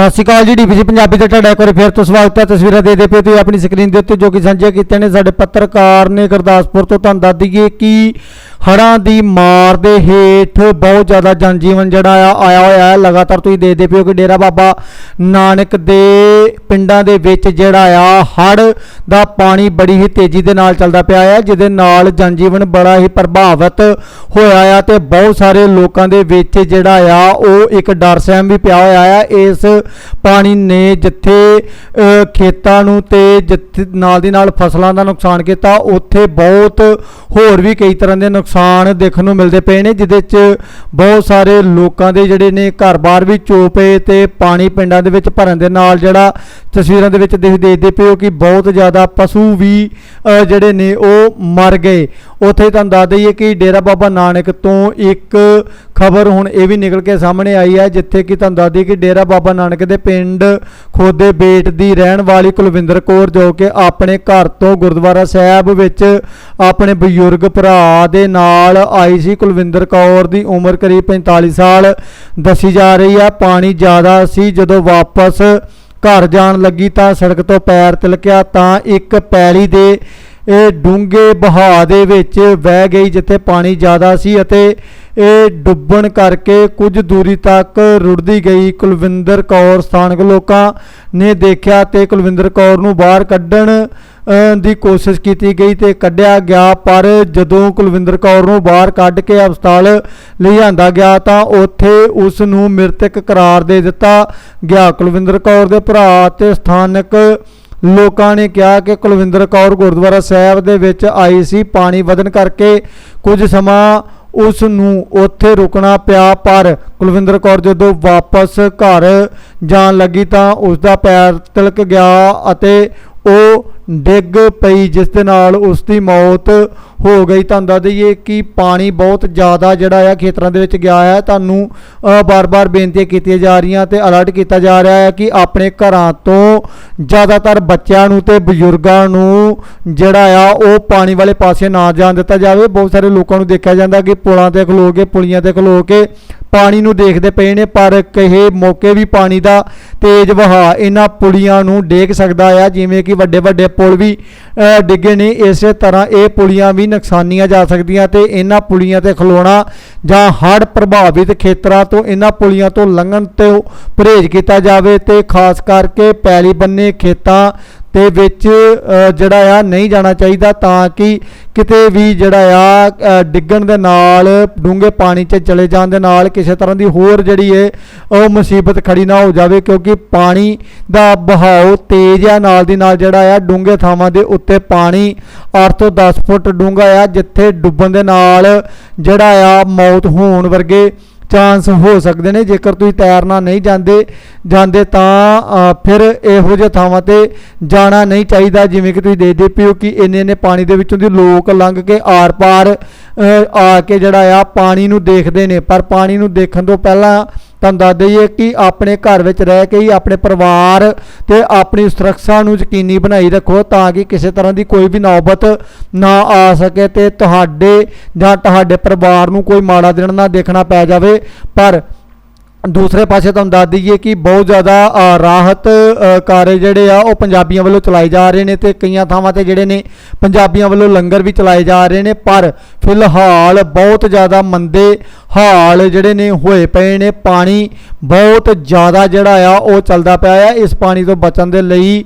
ਸਤਿ ਸ਼੍ਰੀ ਅਕਾਲ ਜੀ ਡੀਪੀਸੀ ਪੰਜਾਬੀ ਤੇ ਤੁਹਾਡਾ ਇੱਕ ਵਾਰ ਫਿਰ ਤੋਂ ਸਵਾਗਤ ਹੈ। ਤਸਵੀਰਾਂ ਦੇ ਦੇ ਪਏ ਤੁਸੀਂ ਆਪਣੀ ਸਕਰੀਨ ਦੇ ਉੱਤੇ ਜੋ ਕਿ ਸਾਂਝੇ ਕੀਤੇ ਨੇ। ਸਾਡੇ ਪੱਤਰਕਾਰ ਨੇ ਗੁਰਦਾਸਪੁਰ ਤੋਂ ਤੁਹਾਨੂੰ ਦੱਸ ਦਈਏ ਕਿ ਹੜ੍ਹਾਂ ਦੀ ਮਾਰ ਦੇ ਹੇਠ ਬਹੁਤ ਜ਼ਿਆਦਾ ਜਨਜੀਵਨ ਜਿਹੜਾ ਆ, ਆਇਆ ਹੋਇਆ ਹੈ। ਲਗਾਤਾਰ ਤੁਸੀਂ ਦੇਖਦੇ ਪਿਓ ਕਿ ਡੇਰਾ ਬਾਬਾ ਨਾਨਕ ਦੇ ਪਿੰਡਾਂ ਦੇ ਵਿੱਚ ਜਿਹੜਾ ਆ, ਹੜ੍ਹ ਦਾ ਪਾਣੀ ਬੜੀ ਹੀ ਤੇਜ਼ੀ ਦੇ ਨਾਲ ਚੱਲਦਾ ਪਿਆ ਹੈ ਜਿਹਦੇ ਨਾਲ ਜਨਜੀਵਨ ਬੜਾ ਹੀ ਪ੍ਰਭਾਵਿਤ ਹੋਇਆ ਆ ਤੇ ਬਹੁਤ ਸਾਰੇ ਲੋਕਾਂ ਦੇ ਵਿੱਚ ਜਿਹੜਾ ਆ, ਉਹ ਇੱਕ ਡਰ ਸਹਿਮ ਵੀ ਪਿਆ ਹੋਇਆ ਆ। ਇਸ ਪਾਣੀ ਨੇ ਜਿੱਥੇ ਖੇਤਾਂ ਨੂੰ ਤੇ ਜਿੱਥੇ ਨਾਲ ਦੀ ਨਾਲ ਫਸਲਾਂ ਦਾ ਨੁਕਸਾਨ ਕੀਤਾ, ਉੱਥੇ ਬਹੁਤ ਹੋਰ ਵੀ ਕਈ ਤਰ੍ਹਾਂ ਦੇ ਨੁਕਸਾਨ ਨੁਕਸਾਨ ਦੇਖਣ ਨੂੰ ਮਿਲਦੇ ਪਏ ਨੇ, ਜਿਹਦੇ 'ਚ ਬਹੁਤ ਸਾਰੇ ਲੋਕਾਂ ਦੇ ਜਿਹੜੇ ਨੇ ਘਰ-ਬਾਰ ਵੀ ਚੋ ਪਏ ਤੇ ਪਾਣੀ ਪਿੰਡਾਂ ਦੇ ਵਿੱਚ ਭਰਨ ਦੇ ਨਾਲ ਜਿਹੜਾ ਤਸਵੀਰਾਂ ਦੇ ਵਿੱਚ ਦੇਖ ਦੇਖਦੇ ਪਏ ਹੋ ਕਿ ਬਹੁਤ ਜ਼ਿਆਦਾ ਪਸ਼ੂ ਵੀ ਜਿਹੜੇ ਨੇ ਉਹ ਮਰ ਗਏ। ਉੱਥੇ ਤੁਹਾਨੂੰ ਦੱਸ ਦਈਏ ਕਿ ਡੇਰਾ ਬਾਬਾ ਨਾਨਕ ਤੋਂ ਇੱਕ ਖਬਰ ਹੁਣ ਇਹ ਵੀ ਨਿਕਲ ਕੇ ਸਾਹਮਣੇ ਆਈ ਹੈ, ਜਿੱਥੇ ਕਿ ਤੁਹਾਨੂੰ ਦੱਸ ਦਈਏ ਕਿ ਡੇਰਾ ਬਾਬਾ ਨਾਨਕ ਦੇ ਪਿੰਡ ਖੋਦੇ ਬੇਟ ਦੀ ਰਹਿਣ ਵਾਲੀ ਕੁਲਵਿੰਦਰ ਕੌਰ, ਜੋ ਕਿ ਆਪਣੇ ਘਰ ਤੋਂ ਗੁਰਦੁਆਰਾ ਸਾਹਿਬ ਵਿੱਚ ਆਪਣੇ ਬਜ਼ੁਰਗ ਭਰਾ ਦੇ ਨਾਲ ਆਈ ਸੀ। ਕੁਲਵਿੰਦਰ ਕੌਰ ਦੀ ਉਮਰ ਕਰੀਬ 45 ਸਾਲ ਦੱਸੀ ਜਾ ਰਹੀ ਆ। ਪਾਣੀ ਜ਼ਿਆਦਾ ਸੀ ਜਦੋਂ ਵਾਪਸ ਘਰ ਜਾਣ ਲੱਗੀ ਤਾਂ ਸੜਕ ਤੋਂ ਪੈਰ ਤਿਲਕਿਆ ਤਾਂ ਇੱਕ ਪੈਲੀ ਦੇ ਇਹ ਡੂੰਘੇ ਬਹਾਅ ਦੇ ਵਿੱਚ ਵਹਿ ਗਈ ਜਿੱਥੇ ਪਾਣੀ ਜ਼ਿਆਦਾ ਸੀ ਅਤੇ ਇਹ ਡੁੱਬਣ ਕਰਕੇ ਕੁਝ ਦੂਰੀ ਤੱਕ ਰੁੜਦੀ ਗਈ। ਕੁਲਵਿੰਦਰ ਕੌਰ, ਸਥਾਨਕ ਲੋਕਾਂ ਨੇ ਦੇਖਿਆ ਤੇ ਕੁਲਵਿੰਦਰ ਕੌਰ ਨੂੰ ਬਾਹਰ ਕੱਢਣ ਦੀ ਕੋਸ਼ਿਸ਼ ਕੀਤੀ ਗਈ ਤੇ ਕੱਢਿਆ ਗਿਆ, ਪਰ ਜਦੋਂ ਕੁਲਵਿੰਦਰ ਕੌਰ ਨੂੰ ਬਾਹਰ ਕੱਢ ਕੇ ਹਸਪਤਾਲ ਲਿਆਂਦਾ ਗਿਆ ਤਾਂ ਉੱਥੇ ਉਸ ਨੂੰ ਮ੍ਰਿਤਕ ਕਰਾਰ ਦੇ ਦਿੱਤਾ ਗਿਆ। ਕੁਲਵਿੰਦਰ ਕੌਰ ਦੇ ਭਰਾ ਤੇ ਸਥਾਨਕ ਲੋਕਾਂ ਨੇ ਕਿਹਾ ਕਿ ਕੁਲਵਿੰਦਰ ਕੌਰ ਗੁਰਦੁਆਰਾ ਸਾਹਿਬ ਦੇ ਵਿੱਚ ਆਈ ਸੀ, ਪਾਣੀ ਵਧਣ ਕਰਕੇ ਕੁਝ ਸਮਾਂ ਉਸ ਨੂੰ ਉੱਥੇ ਰੁਕਣਾ ਪਿਆ, ਪਰ ਕੁਲਵਿੰਦਰ ਕੌਰ ਜਦੋਂ ਵਾਪਸ ਘਰ ਜਾਣ ਲੱਗੀ ਤਾਂ ਉਸ ਦਾ ਪੈਰ ਤਿਲਕ ਗਿਆ ਅਤੇ ਉਹ ਡਿੱਗ ਪਈ ਜਿਸ ਦੇ ਨਾਲ ਉਸ ਦੀ ਮੌਤ ਹੋ ਗਈ। ਤੁਹਾਨੂੰ ਦੱਸ ਦਈਏ ਕਿ ਪਾਣੀ ਬਹੁਤ ਜ਼ਿਆਦਾ ਜਿਹੜਾ ਆ ਖੇਤਰਾਂ ਦੇ ਵਿੱਚ ਗਿਆ ਹੈ ਤੁਹਾਨੂੰ ਅ, ਬਾਰ-ਬਾਰ ਬੇਨਤੀਆਂ ਕੀਤੀਆਂ ਜਾ ਰਹੀਆਂ ਤੇ ਅਲਰਟ ਕੀਤਾ ਜਾ ਰਿਹਾ ਹੈ ਕਿ ਆਪਣੇ ਘਰਾਂ ਤੋਂ ਜ਼ਿਆਦਾਤਰ ਬੱਚਿਆਂ ਨੂੰ ਤੇ ਬਜ਼ੁਰਗਾਂ ਨੂੰ ਜਿਹੜਾ ਆ ਉਹ ਪਾਣੀ ਵਾਲੇ ਪਾਸੇ ਨਾ ਜਾਣ ਦਿੱਤਾ ਜਾਵੇ। ਬਹੁਤ ਸਾਰੇ ਲੋਕਾਂ ਨੂੰ ਦੇਖਿਆ ਜਾਂਦਾ ਕਿ ਪੁਲਾਂ ਤੇ ਖਲੋ ਕੇ ਪੁਲੀਆਂ ਤੇ ਖਲੋ ਕੇ ਪਾਣੀ ਨੂੰ ਦੇਖਦੇ ਪਏ ਨੇ, ਪਰ ਕਹੇ ਮੌਕੇ ਵੀ ਪਾਣੀ ਦਾ ਤੇਜ਼ ਵਹਾਅ ਇਹਨਾਂ ਪੁਲੀਆਂ ਨੂੰ ਡੇਗ ਸਕਦਾ ਆ, ਜਿਵੇਂ ਕਿ ਵੱਡੇ ਵੱਡੇ ਪੁਲ ਵੀ ਡਿੱਗੇ ਨੇ। ਇਸੇ ਤਰ੍ਹਾਂ ਇਹ ਪੁਲੀਆਂ ਵੀ ਨੁਕਸਾਨੀਆਂ ਜਾ ਸਕਦੀਆਂ ਤੇ ਇਹਨਾਂ ਪੁਲੀਆਂ ਤੇ ਖਲੋਣਾ ਜਾਂ ਹੜ੍ਹ ਪ੍ਰਭਾਵਿਤ ਖੇਤਰਾਂ ਤੋਂ ਇਹਨਾਂ ਪੁਲੀਆਂ ਤੋਂ ਲੰਘਣ ਤੋਂ ਪਰਹੇਜ਼ ਕੀਤਾ ਜਾਵੇ ਤੇ ਖਾਸ ਕਰਕੇ ਪੈਲੀ ਬੰਨੇ ਖੇਤਾਂ ਦੇ ਵਿੱਚ ਜਿਹੜਾ ਆ ਨਹੀਂ ਜਾਣਾ ਚਾਹੀਦਾ ਤਾਂ ਕਿ ਕਿਤੇ ਵੀ ਜਿਹੜਾ ਆ ਡਿੱਗਣ ਦੇ ਨਾਲ, ਡੂੰਘੇ ਪਾਣੀ 'ਚ ਚਲੇ ਜਾਣ ਦੇ ਨਾਲ ਕਿਸੇ ਤਰ੍ਹਾਂ ਦੀ ਹੋਰ ਜਿਹੜੀ ਹੈ ਉਹ ਮੁਸੀਬਤ ਖੜੀ ਨਾ ਹੋ ਜਾਵੇ ਕਿਉਂਕਿ ਪਾਣੀ ਦਾ ਬਹਾਓ ਤੇਜ਼ ਆ, ਨਾਲ ਦੀ ਨਾਲ ਜਿਹੜਾ ਆ, ਡੂੰਘੇ ਥਾਵਾਂ ਦੇ ਉੱਤੇ ਪਾਣੀ 8 ਤੋਂ 10 ਫੁੱਟ ਡੂੰਘਾ ਆ, ਜਿੱਥੇ ਡੁੱਬਣ ਦੇ ਨਾਲ ਜਿਹੜਾ ਆ, ਮੌਤ ਹੋਣ ਵਰਗੇ ਚਾਂਸ ਹੋ ਸਕਦੇ ਨੇ, ਜੇਕਰ ਤੁਸੀਂ ਤੈਰਨਾ ਨਹੀਂ ਜਾਂਦੇ ਜਾਂਦੇ ਤਾਂ ਫਿਰ ਇਹੋ ਜਿਹੇ ਥਾਵਾਂ ਤੇ ਜਾਣਾ ਨਹੀਂ ਚਾਹੀਦਾ, ਜਿਵੇਂ ਕਿ ਤੁਸੀਂ ਦੇਖਦੇ ਪਿਓ ਕਿ ਇੰਨੇ ਇੰਨੇ ਪਾਣੀ ਦੇ ਵਿੱਚੋਂ ਦੀ ਲੋਕ ਲੰਘ ਕੇ ਆਰ-ਪਾਰ ਆ ਕੇ ਜਿਹੜਾ ਆ ਪਾਣੀ ਨੂੰ ਦੇਖਦੇ ਨੇ। ਪਰ ਪਾਣੀ ਨੂੰ ਦੇਖਣ ਤੋਂ ਪਹਿਲਾਂ ਤੁਹਾਨੂੰ ਦੱਸ ਦਈਏ ਕਿ ਆਪਣੇ ਘਰ ਵਿੱਚ ਰਹਿ ਕੇ ਹੀ ਆਪਣੇ ਪਰਿਵਾਰ ਤੇ ਆਪਣੀ ਸੁਰੱਖਿਆ ਨੂੰ ਯਕੀਨੀ ਬਣਾਈ ਰੱਖੋ ਤਾਂ ਕਿ ਕਿਸੇ ਤਰ੍ਹਾਂ ਦੀ ਕੋਈ ਵੀ ਨੌਬਤ ਨਾ ਆ ਸਕੇ ਤੇ ਤੁਹਾਡੇ ਜਾਂ ਤੁਹਾਡੇ ਪਰਿਵਾਰ ਨੂੰ ਕੋਈ ਮਾੜਾ ਦਿਨ ਨਾ ਦੇਖਣਾ ਪੈ ਜਾਵੇ। ਪਰ ਦੂਸਰੇ ਪਾਸੇ ਤੁਹਾਨੂੰ ਦੱਸ ਦਈਏ ਕਿ ਬਹੁਤ ਜ਼ਿਆਦਾ ਰਾਹਤ ਅ, ਕਾਰਜ ਜਿਹੜੇ ਆ ਉਹ ਪੰਜਾਬੀਆਂ ਵੱਲੋਂ ਚਲਾਏ ਜਾ ਰਹੇ ਨੇ ਤੇ ਕਈਆਂ ਥਾਵਾਂ ਤੇ ਜਿਹੜੇ ਨੇ ਪੰਜਾਬੀਆਂ ਵੱਲੋਂ ਲੰਗਰ ਵੀ ਚਲਾਏ ਜਾ ਰਹੇ ਨੇ ਪਰ ਫਿਲਹਾਲ ਬਹੁਤ ਜ਼ਿਆਦਾ ਮੰਦੇ ਹਾਲ ਜਿਹੜੇ ਨੇ ਹੋਏ ਪਏ ਨੇ ਪਾਣੀ ਬਹੁਤ ਜ਼ਿਆਦਾ ਜਿਹੜਾ ਆ ਉਹ ਚੱਲਦਾ ਪਿਆ ਆ ਇਸ ਪਾਣੀ ਤੋਂ ਬਚਣ ਦੇ ਲਈ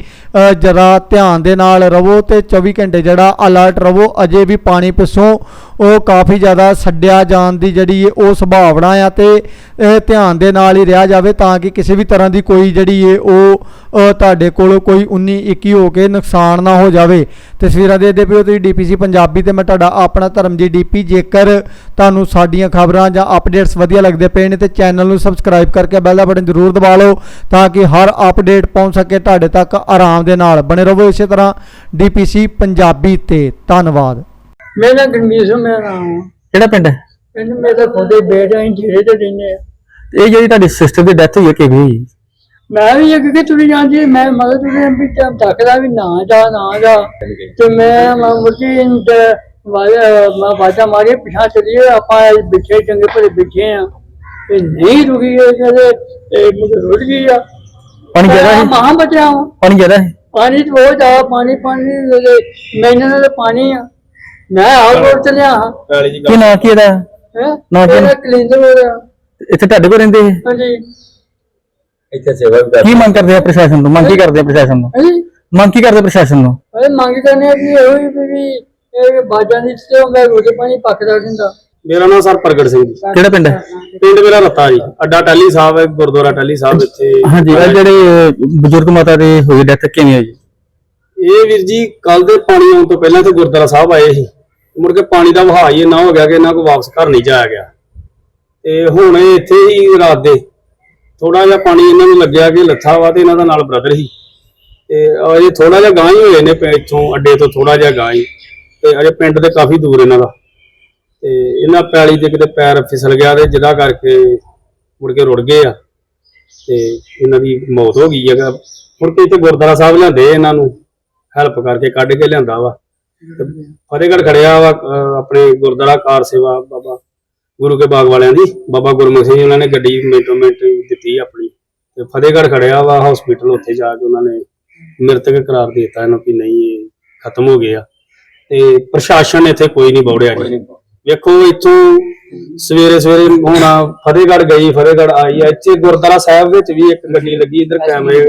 ਜਰਾ ਧਿਆਨ ਦੇ ਨਾਲ ਰਵੋ ਤੇ 24 ਘੰਟੇ ਜਿਹੜਾ ਅਲਰਟ ਰਵੋ ਅਜੇ ਵੀ ਪਾਣੀ ਪਿੱਛੋਂ ਉਹ ਕਾਫੀ ਜ਼ਿਆਦਾ ਛੱਡਿਆ ਜਾਣ ਦੀ ਜਿਹੜੀ ਹੈ ਉਹ ਸੰਭਾਵਨਾ ਆ ਤੇ ਇਹ ਧਿਆਨ ਦੇ ਨਾਲ ਹੀ ਰਿਹਾ ਜਾਵੇ ਤਾਂ ਕਿ ਕਿਸੇ ਵੀ ਤਰ੍ਹਾਂ ਦੀ ਕੋਈ ਜਿਹੜੀ ਹੈ ਉਹ ਤੁਹਾਡੇ ਕੋਲ ਕੋਈ 19 21 ਹੋ ਕੇ ਨੁਕਸਾਨ ਨਾ ਹੋ ਜਾਵੇ। ਤਸਵੀਰਾਂ ਦੇਖਦੇ ਪਿਓ ਤੁਸੀਂ ਡੀਪੀਸੀ ਪੰਜਾਬੀ ਤੇ ਮੈਂ ਤੁਹਾਡਾ ਆਪਣਾ ਧਰਮਜੀ ਡੀਪੀ। ਜੇਕਰ ਤੁਹਾਨੂੰ ਸਾਡੀਆਂ ਖਬਰਾਂ ਜਾਂ ਅਪਡੇਟਸ ਵਧੀਆ ਲੱਗਦੇ ਪਏ ਨੇ ਤੇ ਚੈਨਲ ਨੂੰ ਸਬਸਕ੍ਰਾਈਬ ਕਰਕੇ ਬੈਲ ਦਾ ਬਟਨ ਜ਼ਰੂਰ ਦਬਾ ਲਓ ਤਾਂ ਕਿ ਹਰ ਅਪਡੇਟ ਪਹੁੰਚ ਸਕੇ ਤੁਹਾਡੇ ਤੱਕ ਆਰਾਮ ਦੇ ਨਾਲ। ਬਣੇ ਰਹੋ ਇਸੇ ਤਰ੍ਹਾਂ ਡੀਪੀਸੀ ਪੰਜਾਬੀ ਤੇ। ਧੰਨਵਾਦ। ਮੇਰਾ ਗਰਮੀਤ ਸਿੰਘ ਮੇਰਾ ਨਾਮ। ਕਿਹੜਾ ਪਿੰਡ ਹੈ? ਪਿੰਡ ਮੇਰਾ ਖੋਦੇ ਬੇਟਾ ਜਿਹੜੇ ਤੇ ਰਹਿੰਦੇ ਆ। ਇਹ ਜਿਹੜੀ ਤੁਹਾਡੀ ਸਿਸਟਰ ਦੀ ਡੈਥ ਹੋਈ ਹੈ ਕਿਵੇਂ ਹੋਈ? ਮੈਂ ਵੀ ਅੱਗੇ ਤੁਰੀ ਜਾਂਦੀ ਮੈਂ ਤੁਰੇ ਵੀ ਟਾਈਮ ਤੱਕਦਾ ਵੀ ਨਾ ਜਾ ਨਾ ਜਾ। ਤੇ ਮੈਂ ਮੈਂ ਮੁਰਜੀ ਇੰਦ ਮੈਂ ਬਾਜਾ ਮਾਰੀ ਪਿਛਾ ਚਲੀਏ ਆਪਾਂ ਬਿਠੇ ਚੰਗੇ ਭਲੇ ਬਿਠੇ ਆ। ਤੇ ਨਹੀਂ ਰੁਕੀ ਇਹ ਕਹਿੰਦੇ ਇਹ ਮੁझे ਰੁੜ ਗਈ ਆ। ਪਾਣੀ ਜ਼ਿਆਦਾ ਹੈ ਮਹਾਂ ਬਚਿਆ ਵਾਂ। ਪਾਣੀ ਜ਼ਿਆਦਾ ਹੈ ਪਾਣੀ ਤਾਂ ਬਹੁਤ ਜ਼ਿਆਦਾ ਪਾਣੀ ਪਾਣੀ ਮੈਨੂੰ ਨਾਲ ਪਾਣੀ ਆ। ਮੈਂ ਆਪ ਰੋਡ ਚਲਿਆ ਹਾਂ। ਕੀ ਨਾਂ ਕੀ ਇਹਦਾ? ਹੈ? ਨਾ ਜੀ। ਕਲੀਨਰ ਹੋ ਰਿਹਾ ਇੱਥੇ ਤੁਹਾਡੇ ਕੋਲ ਰਹਿੰਦੇ ਇਹ? ਹਾਂਜੀ। ਇੱਥੇ ਸੇਵਾ ਵੀ ਕੀ ਮੰਗ ਕਰਦੇ ਆ ਪ੍ਰਸ਼ਾਸਨ ਤੋਂ? ਮੰਗ ਕੀ ਕਰਦੇ ਆ ਪ੍ਰਸ਼ਾਸਨ ਤੋਂ? ਹਾਂਜੀ। ਮੰਗ ਕੀ ਕਰਦੇ ਪ੍ਰਸ਼ਾਸਨ ਤੋਂ? ਇਹ ਮੰਗ ਕਰਨੇ ਆ ਵੀ ਇਹੋ ਹੀ ਵੀ- ਵੀ ਇਹ ਬਾਜਾਂ ਦੀ ਤੇ ਮੈਂ ਰੋਟੀ ਪਾਣੀ ਪੱਕਦਾ ਰਹਿੰਦਾ ਮੇਰਾ ਨਾਮ ਸਰ ਪ੍ਰਗਟ ਸਿੰਘ ਜੀ। ਕਿਹੜਾ ਪਿੰਡ ਹੈ? ਪਿੰਡ ਮੇਰਾ ਰੱਤਾ ਜੀ। ਅੱਡਾ ਟਾਲੀ ਸਾਹਿਬ ਹੈ ਗੁਰਦੁਆਰਾ ਟਾਲੀ ਸਾਹਿਬ ਇੱਥੇ। ਹਾਂਜੀ ਇਹ ਜਿਹੜੇ ਬਜ਼ੁਰਗ ਮਾਤਾ ਦੇ ਹੋਈ ਡੈਥ ਕਿਵੇਂ ਹੋਈ? ਜੀ ਇਹ ਵੀਰ ਜੀ ਕੱਲ ਦੇ ਪਾਣੀ ਆਉਣ ਤੋਂ ਪਹਿਲਾਂ ਤੇ ਗੁਰਦੁਆਰਾ ਸਾਹਿਬ ਆਏ ਸੀ। ਮੁੜ ਕੇ ਪਾਣੀ ਦਾ ਵਹਾਅ ਹੀ ਇੰਨਾ ਹੋ ਗਿਆ ਕਿ ਇਹਨਾਂ ਕੋ ਵਾਪਸ ਘਰ ਨਹੀਂ ਜਾਇਆ ਗਿਆ। ਤੇ ਹੁਣ ਇਹ ਇੱਥੇ ਹੀ ਰਾਤ ਦੇ ਥੋੜਾ ਜਿਹਾ ਪਾਣੀ ਇਹਨਾਂ ਨੂੰ ਲੱਗਿਆ ਕਿ ਲੱਥਾ ਵਾ ਤੇ ਇਹਨਾਂ ਦਾ ਨਾਲ ਬ੍ਰਦਰ ਹੀ ਤੇ ਅਜੇ ਥੋੜਾ ਜਿਹਾ ਗਾਂ ਹੀ ਹੋਏ ਨੇ ਇੱਥੋਂ, ਅੱਡੇ ਤੋਂ ਥੋੜਾ ਜਿਹਾ ਗਾਂ ਹੀ। ਤੇ ਅਜੇ ਪਿੰਡ ਦੇ ਕਾਫੀ ਦੂਰ ਇਹਨਾਂ ਦਾ। ਤੇ ਇਹਨਾਂ ਪੈਲੀ ਤੇ ਕਿਤੇ ਪੈਰ ਫਿਸਲ ਗਿਆ ਤੇ ਜਿਹਦਾ ਕਰਕੇ ਮੁੜ ਕੇ ਰੁੜ ਗਏ ਆ। ਤੇ ਇਹਨਾਂ ਦੀ ਮੌਤ ਹੋ ਗਈ ਹੈਗਾ ਮੁੜ ਕੇ ਇੱਥੇ ਗੁਰਦੁਆਰਾ ਸਾਹਿਬ ਲਿਆਂਦੇ ਇਹਨਾਂ ਨੂੰ। ਹੈਲਪ ਕਰਕੇ ਕੱਢ ਕੇ ਲਿਆਂਦਾ ਵਾ। ਤੇ ਫਤਿਹਗੜ੍ਹ ਖੜਿਆ ਵਾ ਆਪਣੇ ਗੁਰਦੁਆਰਾ ਕਾਰ ਸੇਵਾ ਬਾਬਾ ਗੁਰੂ ਕੇ ਬਾਗ ਵਾਲਿਆਂ ਦੀ ਬਾਬਾ ਗੁਰਮੁਖ ਸਿੰਘ ਜੀ ਉਹਨਾਂ ਨੇ ਗੱਡੀ ਮਿੰਟੋ ਮਿੰਟ ਦਿੱਤੀ ਆਪਣੀ। ਤੇ ਫਤਿਹਗੜ੍ਹ ਖੜਿਆ ਵਾ ਹਸਪੀਟਲ ਉੱਥੇ ਜਾ ਕੇ ਉਹਨਾਂ ਨੇ ਮ੍ਰਿਤਕ ਕਰਾਰ ਦੇ ਦਿੱਤਾ ਇਹਨੂੰ ਕਿ ਨਹੀਂ ਇਹ ਖਤਮ ਹੋ ਗਿਆ। ਤੇ ਪ੍ਰਸ਼ਾਸਨ ਇੱਥੇ ਕੋਈ ਨਹੀਂ ਬੌੜਿਆ ਜੀ। ਵੇਖੋ ਇੱਥੋਂ ਸਵੇਰੇ ਸਵੇਰੇ ਹੁਣ ਫਤਿਹਗੜ੍ਹ ਗਈ ਫਤਿਹਗੜ੍ਹ ਆਈ ਇੱਥੇ ਗੁਰਦੁਆਰਾ ਸਾਹਿਬ ਵਿੱਚ ਵੀ ਇੱਕ ਗੱਡੀ ਲੱਗੀ ਇੱਧਰ ਕੈਮਰੇ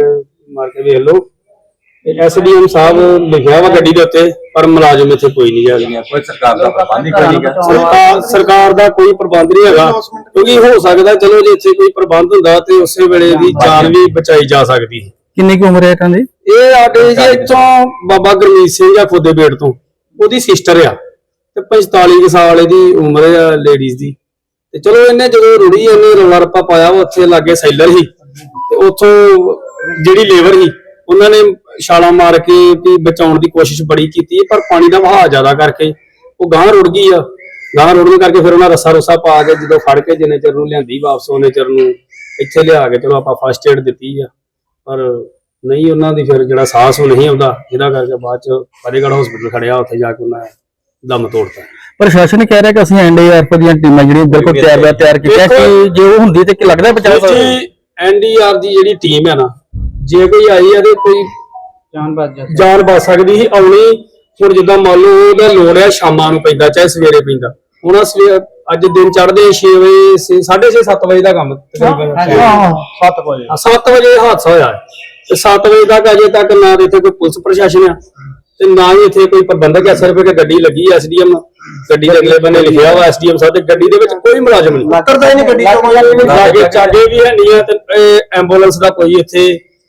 ਮਾਰ ਕੇ ਵੇਖ ਲਓ। ਐਸਡੀਐਮ ਸਾਹਿਬ ਲਿਖਿਆ ਵਾ ਗੱਡੀ ਦੇ ਉੱਤੇ ਪਰ ਮੁਲਾਜ਼ਮ ਇੱਥੇ ਕੋਈ ਨਹੀਂ ਹੈਗਾ। ਕੋਈ ਸਰਕਾਰ ਦਾ ਪ੍ਰਬੰਧ ਹੀ ਕੋਈ ਨਹੀਂਗਾ ਸਰਕਾਰ ਸਰਕਾਰ ਦਾ ਕੋਈ ਪ੍ਰਬੰਧ ਨਹੀਂ ਹੈਗਾ ਕਿਉਂਕਿ ਹੋ ਸਕਦਾ ਚਲੋ ਜੇ ਇੱਥੇ ਕੋਈ ਪ੍ਰਬੰਧ ਹੁੰਦਾ ਤੇ ਉਸੇ ਵੇਲੇ ਦੀ ਜਾਨ ਵੀ ਬਚਾਈ ਜਾ ਸਕਦੀ ਸੀ। ਕਿੰਨੀ ਕੁ ਉਮਰ ਹੈ ਇਹਨਾਂ ਦੀ? ਇਹ ਸਾਡੇ ਜੀ ਇੱਥੋਂ ਬਾਬਾ ਗੁਰਮੀਤ ਸਿੰਘ ਆ ਖੁੱਦੇ ਬੇੜ ਤੋਂ। ਉਹਦੀ ਸਿਸਟਰ ਆ। ਤੇ 45 ਕੁ ਸਾਲ ਇਹਦੀ ਉਮਰ ਆ ਲੇਡੀਜ਼ ਦੀ। ਤੇ ਚਲੋ ਇਹਨੇ ਜਦੋਂ ਰੁੜੀ ਇਹਨੇ ਰੌਲਾ ਰੱਪਾ ਪਾਇਆ ਵਾ ਉੱਥੇ ਲਾਗੇ ਸੈਲਰ ਸੀ। ਤੇ ਉੱਥੋਂ ਜਿਹੜੀ ਲੇਬਰ ਸੀ ਉਹਨਾਂ ਨੇ ਛਾਲਾਂ ਮਾਰ ਕੇ ਵੀ ਬਚਾਉਣ ਦੀ ਕੋਸ਼ਿਸ਼ ਬੜੀ ਕੀਤੀ ਪਰ ਪਾਣੀ ਦਾ ਵਹਾਅ ਜ਼ਿਆਦਾ ਕਰਕੇ ਉਹ ਗਾਂ ਰੁੜ ਗਈ ਆ। ਗਾਂ ਰੁੜਨ ਕਰਕੇ ਫਿਰ ਉਹਨਾਂ ਰੱਸਾ ਰੁੱਸਾ ਪਾ ਕੇ ਜਦੋਂ ਫੜ ਕੇ ਜਿੰਨੇ ਚਿਰ ਨੂੰ ਲਿਆਂਦੀ ਵਾਪਸ ਉਹਨੇ ਚਿਰ ਨੂੰ ਇੱਥੇ ਲਿਆ ਕੇ ਚਲੋ ਆਪਾਂ ਫਸਟ ਏਡ ਦਿੱਤੀ ਆ। ਪਰ ਨਹੀਂ ਉਹਨਾਂ ਦੀ ਫਿਰ ਜਿਹੜਾ ਸਾਹਸ ਉਹ ਨਹੀਂ ਆਉਂਦਾ ਜਿਹਦਾ ਕਰਕੇ ਬਾਅਦ ਚ ਫਤਿਹਗੜ੍ਹ ਹਸਪੀਟਲ ਖੜਿਆ ਉੱਥੇ ਜਾ ਕੇ ਉਹਨਾਂ ਦਮ ਤੋੜਤਾ। ਪ੍ਰਸ਼ਾਸਨ ਕਹਿ ਰਿਹਾ ਕਿ ਅਸੀਂ ਐਨਡੀਆਰਐਫ ਦੀਆਂ ਟੀਮਾਂ ਜਿਹੜੀਆਂ ਬਿਲਕੁਲ ਤਿਆਰ ਬਰ ਤਿਆਰ ਕੀਤੀਆਂ ਕਿ ਜੇ ਉਹ ਹੁੰਦੀ ਤੇ ਕੀ ਲੱਗਦਾ ਬਚਾ ਸਕਦਾ ਐਨਡੀਆਰ ਦੀ ਜਿਹੜੀ ਟੀਮ ਹੈ ਨਾ ਜੇ ਕੋਈ ਆਈ ਆ ਤੇ ਕੋਈ ਜਾਨ ਬਚ ਜਾ ਜਾਨ ਬਚ ਸਕਦੀ ਸੀ ਆਉਣੀ ਹੁਣ ਜਿੱਦਾਂ ਮੰਨ ਲਓ ਉਹਦਾ ਲੋੜ ਹੈ ਸ਼ਾਮਾਂ ਨੂੰ ਪੈਂਦਾ ਚਾਹੇ ਸਵੇਰੇ ਪੈਂਦਾ। ਹੁਣ ਸਵੇਰ ਅੱਜ ਦਿਨ ਚੜ੍ਹਦੇ 6 ਵਜੇ 6:30 7 ਵਜੇ ਦਾ ਕੰਮ ਤਕਰੀਬਨ 7 ਵਜੇ। 7 ਵਜੇ ਹਾਦਸਾ ਹੋਇਆ। ਤੇ 7 ਵਜੇ ਤੱਕ ਅਜੇ ਤੱਕ ਨਾ ਇੱਥੇ ਕੋਈ ਪੁਲਿਸ ਪ੍ਰਸ਼ਾਸਨ ਆ ਤੇ ਨਾ ਹੀ ਇੱਥੇ ਕੋਈ ਪ੍ਰਬੰਧਕ ਹੈ ਸਿਰਫ ਇੱਕ ਗੱਡੀ ਲੱਗੀ ਐਸਡੀਐਮ ਗੱਡੀ ਦੇ ਅਗਲੇ ਬੰਨੇ ਲਿਖਿਆ ਵਾ ਐਸਡੀਐਮ ਸਾਹਿਬ ਤੇ ਗੱਡੀ ਦੇ ਵਿੱਚ ਕੋਈ ਮੁਲਾਜ਼ਮ ਨਹੀਂ। ਕਰਦਾ ਹੀ ਨਹੀਂ ਗੱਡੀ ਤੋਂ। ਲਾਗੇ ਚਾਗੇ ਵੀ ਹੈ ਨਹੀਂ ਆ ਤੇ ਐਂਬੂਲੈਂਸ ਦਾ ਕੋਈ ਇੱਥੇ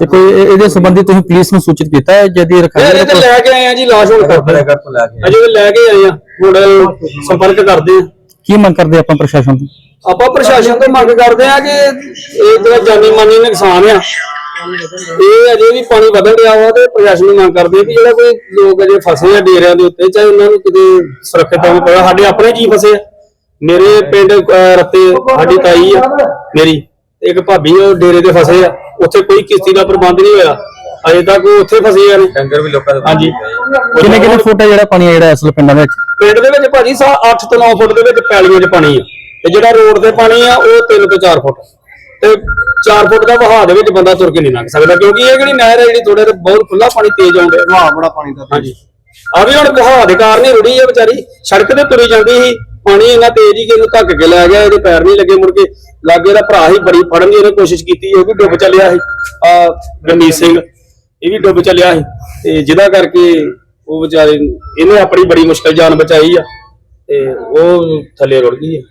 ਤੇ ਕੋਈ ਇਹ- ਇਹਦੇ ਸੰਬੰਧੀ ਤੁਸੀਂ ਪੁਲਿਸ ਨੂੰ ਸੂਚਿਤ ਕੀਤਾ ਹੈ ਜਦ ਇਹ ਰੱਖਿਆ ਇਹ ਤੇ ਲੈ ਕੇ ਆਏ ਆ ਜੀ ਲਾਸ਼ ਹੁਣ ਕਰਦੇ ਘਰ ਤੋਂ ਲੈ ਕੇ ਅਜੇ ਵੀ ਲੈ ਕੇ ਆਏ ਆ ਹੁਣ ਸੰਪਰਕ ਕਰਦੇ ਆ। ਕੀ ਮੰਗ ਕਰਦੇ ਆਪਾਂ ਪ੍ਰਸ਼ਾਸਨ ਤੋਂ? ਆਪਾਂ ਪ੍ਰਸ਼ਾਸਨ ਤੋਂ ਮੰਗ ਕਰਦੇ ਆ ਕਿ ਇਹ ਜਿਹੜਾ ਜਾਨੀ ਮਾਨੀ ਨੁਕਸਾਨ ਆ ਇਹ ਅਜੇ ਵੀ ਪਾਣੀ ਵਧਣ ਡਿਆ ਵਾ ਤੇ ਪ੍ਰਸ਼ਾਸਨ ਨੂੰ ਮੰਗ ਕਰਦੇ ਆ ਕਿ ਜਿਹੜਾ ਕੋਈ ਲੋਕ ਅਜੇ ਫਸੇ ਆ ਡੇਰਿਆਂ ਦੇ ਉੱਤੇ ਚਾਹੇ ਉਹਨਾਂ ਨੂੰ ਕਿਤੇ ਸੁਰੱਖਿਅਤ ਥਾਂ ਪੜਾ ਸਾਡੇ ਆਪਣੇ ਜੀ ਫਸੇ ਆ। ਮੇਰੇ ਪਿੰਡ ਅਹ, ਰੱਤੇ ਸਾਡੀ ਤਾਈ ਆ ਮੇਰੀ ਤੇ ਇੱਕ ਭਾਬੀ ਉਹ ਡੇਰੇ ਤੇ ਫਸੇ ਆ। ਉੱਥੇ ਕੋਈ ਕਿਸ਼ਤੀ ਦਾ ਪ੍ਰਬੰਧ ਨਹੀਂ ਹੋਇਆ। ਅਜੇ ਤੱਕ ਉਹ ਉੱਥੇ ਫਸੇ ਆ ਨੇ। ਡੰਗਰ ਵੀ ਲੋਕਾਂ ਦੇ ਹਾਂਜੀ। ਕਿੰਨੇ ਕਿੰਨੇ ਫੁੱਟ ਹੈ ਜਿਹੜਾ ਪਾਣੀ ਹੈ ਜਿਹੜਾ ਅਸਲ ਪਿੰਡਾਂ ਦੇ ਵਿੱਚ? ਪਿੰਡ ਦੇ ਵਿੱਚ ਭਾਜੀ ਸਾ 8 ਤੋਂ 9 ਫੁੱਟ ਦੇ ਵਿੱਚ ਪੈਲੀਆਂ 'ਚ ਪਾਣੀ ਆ। ਤੇ ਜਿਹੜਾ ਰੋਡ ਤੇ ਪਾਣੀ ਆ ਉਹ 3 ਤੋਂ 4 ਫੁੱਟ। ਤੇ 4 ਫੁੱਟ ਦਾ ਵਹਾਅ ਦੇ ਵਿੱਚ ਬੰਦਾ ਤੁਰ ਕੇ ਨਹੀਂ ਲੰਘ ਸਕਦਾ ਕਿਉਂਕਿ ਇਹ ਜਿਹੜੀ ਨਹਿਰ ਹੈ ਜਿਹੜੀ ਥੋੜੇ ਤੇ ਬਹੁਤ ਖੁੱਲਾ ਪਾਣੀ ਤੇਜ਼ ਆਉਂਦਾ ਹਾਂ। ਬੜਾ ਪਾਣੀ ਦਾ ਹਾਂਜੀ। ਆ ਵੀ ਹੁਣ ਵਹਾਅ ਦੇ ਕਾਰਨ ਹੀ ਰੁੜੀ ਹੈ ਵਿਚਾਰੀ। ਸੜਕ ਤੇ ਤੁਰੀ ਜਾਂਦੀ ਸੀ। ਪਾਣੀ ਇੰਨਾ ਤੇਜ਼ ਹੀ ਕਿ ਇਹਨੂੰ ਧੱਕ ਕੇ ਲੈ ਗਿਆ ਇਹਦੇ ਪੈਰ ਨਹੀਂ ਲੱਗੇ ਮੁੜ ਕੇ। ਲਾਗੇ ਦਾ ਭਰਾ ਹੀ ਬੜੀ ਫੜਨ ਦੀ ਉਹਨੇ ਕੋਸ਼ਿਸ਼ ਕੀਤੀ ਉਹ ਵੀ ਡੁੱਬ ਚੱਲਿਆ ਸੀ। ਆ ਗਰਮੀਤ ਸਿੰਘ, ਇਹ ਵੀ ਡੁੱਬ ਚੱਲਿਆ ਸੀ। ਤੇ ਜਿਹਦਾ ਕਰਕੇ ਉਹ ਵਿਚਾਰੇ, ਇਹਨੇ ਆਪਣੀ ਬੜੀ ਮੁਸ਼ਕਲ ਜਾਨ ਬਚਾਈ ਆ। ਤੇ ਉਹ ਥੱਲੇ ਰੁੜ ਗਈ ਹੈ